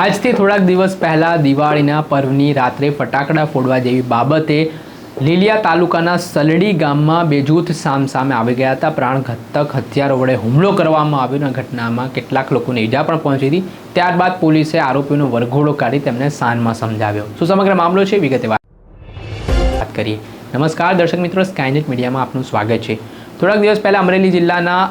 આજથી થોડાક દિવસ પહેલાં દિવાળીના પર્વની રાત્રે ફટાકડા ફોડવા જેવી બાબતે લીલિયા તાલુકાના સલડી ગામમાં બે જૂથ સામસામે આવી ગયા હતા. પ્રાણઘાતક હથિયારો વડે હુમલો કરવામાં આવ્યો ઘટનામાં કેટલાક લોકોને ઈજા પણ પહોંચી હતી. ત્યારબાદ પોલીસે આરોપીનો વરઘોડો કાઢી તેમને સાનમાં સમજાવ્યો. શું સમગ્ર મામલો છે? વિગતે વાત વાત કરીએ. નમસ્કાર, દર્શક મિત્રો સ્કાયનેટ મીડિયામાં આપનું સ્વાગત છે. થોડાક દિવસ પહેલાં અમરેલી જિલ્લાના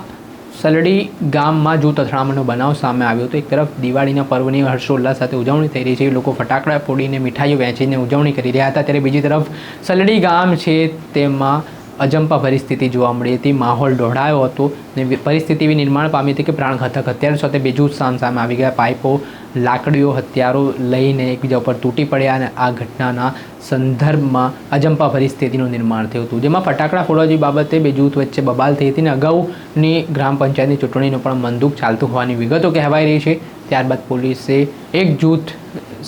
સલડી ગામમાં જૂથ અથડામણનો બનાવ સામે આવ્યો તો એક તરફ દિવાળીના પર્વની હર્ષોલ્લાસ સાથે ઉજવણી થઈ રહી છે. લોકો ફટાકડા ફોડીને મીઠાઈઓ વહેંચીને ઉજવણી કરી રહ્યા હતા. ત્યારે બીજી તરફ સલડી ગામ છે, તેમાં અજંપા પરિસ્થિતિ જોવા મળી હતી, માહોલ ઢોળાયો હતો ને પરિસ્થિતિ એવી નિર્માણ પામી હતી કે પ્રાણઘાતક હથિયારો સાથે બીજું સામ સામે આવી ગયા. પાઇપો, લાકડીઓ, હથિયારો લઈને એકબીજા ઉપર તૂટી પડ્યા અને આ ઘટનાના સંદર્ભમાં અજંપા પરિસ્થિતિનું નિર્માણ થયું હતું. જેમાં ફટાકડા ફોડવા જેવી બાબતે બે જૂથ વચ્ચે બબાલ થઈ હતી અને અગાઉની ગ્રામ પંચાયતની ચૂંટણીનું પણ મંદુક ચાલતું હોવાની વિગતો કહેવાઈ રહી છે. ત્યારબાદ પોલીસે એક જૂથ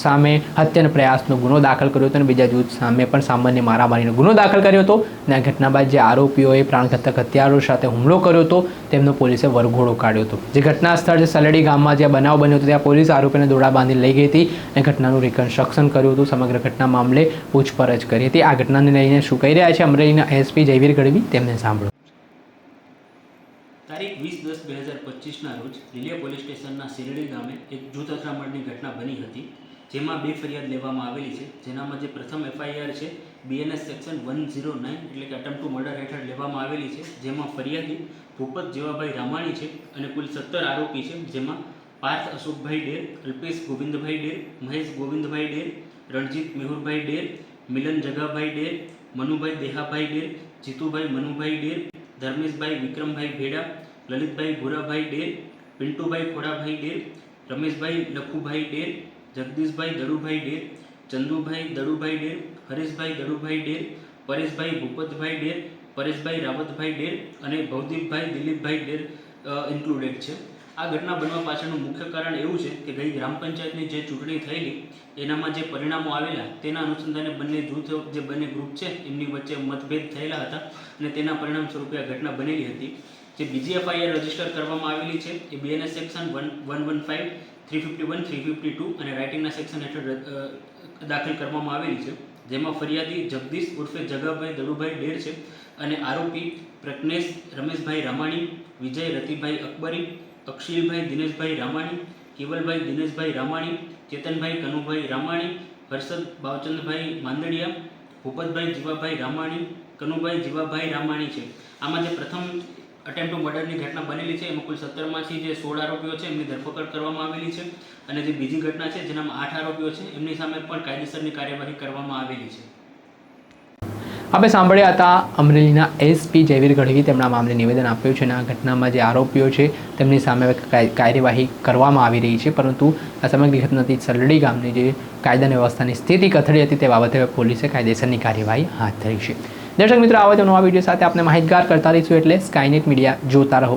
સામે હત્યાના પ્રયાસનો ગુનો દાખલ કર્યો હતો અને બીજા જૂથ સામે પણ સામાન્ય મારામારીનો ગુનો દાખલ કર્યો હતો. અને આ ઘટના બાદ જે આરોપીઓએ પ્રાણઘાતક હથિયારો સાથે હુમલો કર્યો હતો, તેમનો પોલીસે વરઘોડો કાઢ્યો હતો. જે ઘટના સ્થળ છે સલડી ગામમાં જ્યાં બનાવ બન્યો હતો, ત્યાં પોલીસ આરોપીને દોડા બાંધી લઈ ગઈ હતી અને ઘટનાનું રિકન્સ્ટ્રક્શન કર્યું હતું. સમગ્ર ઘટના મામલે પૂછપરછ કરી હતી. આ ઘટનાને લઈને શું કહી રહ્યા છે અમરેલીના એસપી જયવીર ગઢવી? તેમને સાંભળો. તારીખ વીસ દસ બે હજાર પચીસના રોજ લીલિયા પોલીસ સ્ટેશનના શિરડી ગામે એક જૂથ અથડામણની ઘટના બની હતી. જેમાં બે ફરિયાદ લેવામાં આવેલી છે. જેનામાં જે પ્રથમ એફઆઈઆર છે BNS section one zero nine એટલે કે અટેમ્પ ટુ મર્ડર હેઠળ લેવામાં આવેલી છે. જેમાં ફરિયાદી ભૂપત જેવાભાઈ રામાણી છે અને કુલ સત્તર આરોપી છે. જેમાં પાર્થ અશોકભાઈ ડેર, અલ્પેશ ગોવિંદભાઈ ડેર, મહેશ ગોવિંદભાઈ ડેર, રણજીત મેહુરભાઈ ડેર, મિલન જગાભાઈ ડેર, મનુભાઈ દેહાભાઈ ડેર, જીતુભાઈ મનુભાઈ ડેર, ધર્મેશભાઈ વિક્રમભાઈ ભેડા, લલિતભાઈ ભૂરાભાઈ ડેર, પિન્ટુભાઈ ખોડાભાઈ ડેર, રમેશભાઈ લખુભાઈ ડેર જગદીશભાઈ દરુભાઈ ડેર, ચંદુભાઈ દડુભાઈ ડેર, હરેશભાઈ દરુભાઈ ડેર, પરેશભાઈ ભૂપતભાઈ ડેર, પરેશભાઈ રાવતભાઈ ડેર અને ભવદીપભાઈ દિલીપભાઈ ડેર ઇન્ક્લુડેડ છે. આ ઘટના બનવા પાછળનું મુખ્ય કારણ એવું છે કે ગઈ ગ્રામ પંચાયતની જે ચૂંટણી થયેલી, એનામાં જે પરિણામો આવેલા, તેના અનુસંધાને બંને જૂથ, જે બંને ગ્રુપ છે, એમની વચ્ચે મતભેદ થયેલા હતા અને તેના પરિણામ સ્વરૂપે આ ઘટના બનેલી હતી. જે બીજી એફઆઈઆર રજિસ્ટર કરવામાં આવેલી છે, એ BNS section one one one five three fifty one three fifty two અને રાઇટિંગના સેક્શન હેઠળ દાખલ કરવામાં આવેલી છે. જેમાં ફરિયાદી જગદીશ ઉર્ફે જગાભાઈ દડુભાઈ ડેર છે અને આરોપી પ્રજ્ઞેશ રમેશભાઈ રામાણી, વિજય રતિભાઈ અકબરી અક્ષિલભાઈ દિનેશભાઈ રામાણી, કેવલભાઈ દિનેશભાઈ રામાણી, ચેતનભાઈ કનુભાઈ રામાણી, હર્ષદ ભાવચંદભાઈ માંદડિયા, ભૂપતભાઈ જીવાભાઈ રામાણી, કનુભાઈ જીવાભાઈ રામાણી છે. આમાં જે પ્રથમ અટેમ્પ ટુ મર્ડરની ઘટના બનેલી છે, એમાં કુલ સત્તરમાંથી જે સોળ આરોપીઓ છે, એમની ધરપકડ કરવામાં આવેલી છે અને જે બીજી ઘટના છે, જેનામાં આઠ આરોપીઓ છે, એમની સામે પણ કાયદેસરની કાર્યવાહી કરવામાં આવેલી છે. આપણે સાંભળ્યા હતા અમરેલીના એસપી જયવીર ગઢવી તેમના મામલે નિવેદન આપ્યું છે અને આ ઘટનામાં જે આરોપીઓ છે તેમની સામે કાર્યવાહી કરવામાં આવી રહી છે. પરંતુ આ સમગ્ર ઘટનાથી સરડી ગામની જે કાયદા વ્યવસ્થાની સ્થિતિ કથળી હતી તે બાબતે હવે પોલીસે કાયદેસરની કાર્યવાહી હાથ ધરી છે. દર્શક મિત્રો, આવા જ નવા વીડિયો સાથે આપણે માહિતગાર કરતા રહીશું એટલે સ્કાયનેટ મીડિયા જોતા રહો.